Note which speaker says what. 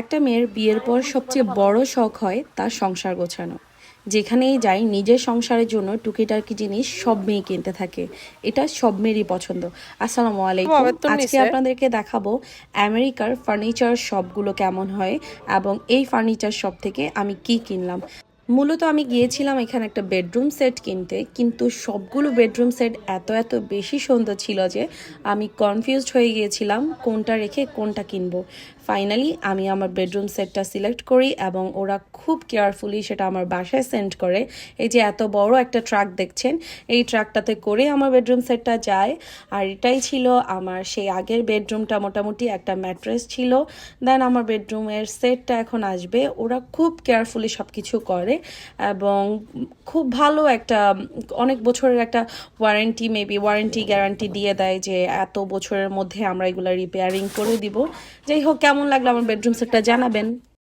Speaker 1: একটা মেয়ের বিয়ের পর সবচেয়ে বড় শখ হয় তার সংসার গোছানো। যেখানেই যাই নিজের সংসারের জন্য টুকিটাকি জিনিস সব মেয়ে কিনতে থাকে। এটা সব মেয়েরই পছন্দ। আসসালামু আলাইকুম। আজকে আপনাদেরকে দেখাবো আমেরিকার ফার্নিচার শপগুলো কেমন হয় এবং এই ফার্নিচার শপ থেকে আমি কি কিনলাম। মূলত আমি গিয়েছিলাম এখানে একটা বেডরুম সেট কিনতে, কিন্তু সবগুলো বেডরুম সেট এত এত বেশি সুন্দর ছিল যে আমি কনফিউজড হয়ে গিয়েছিলাম কোনটা রেখে কোনটা কিনবো। ফাইনালি আমি আমার বেডরুম সেটটা সিলেক্ট করি এবং ওরা খুব কেয়ারফুলি সেটা আমার বাসায় সেন্ড করে। এই যে এত বড় একটা ট্রাক দেখছেন, এই ট্রাকটাতে করে আমার বেডরুম সেটটা যায়। আর এটাই ছিল আমার সেই আগের বেডরুমটা মোটামুটি একটা ম্যাট্রেস ছিল। দেন আমার বেডরুমের সেটটা এখন আসবে। ওরা খুব কেয়ারফুলি সব কিছু করে। এবং খুব ভালো একটা, অনেক বছরের একটা ওয়ারেন্টি মেবি ওয়ারেন্টি গ্যারান্টি দিয়ে দেয় যে এত বছরের মধ্যে আমরা এগুলো রিপেয়ারিং করে দিব। যাই হোক, কেমন লাগল আমার বেডরুম সেটটা জানাবেন।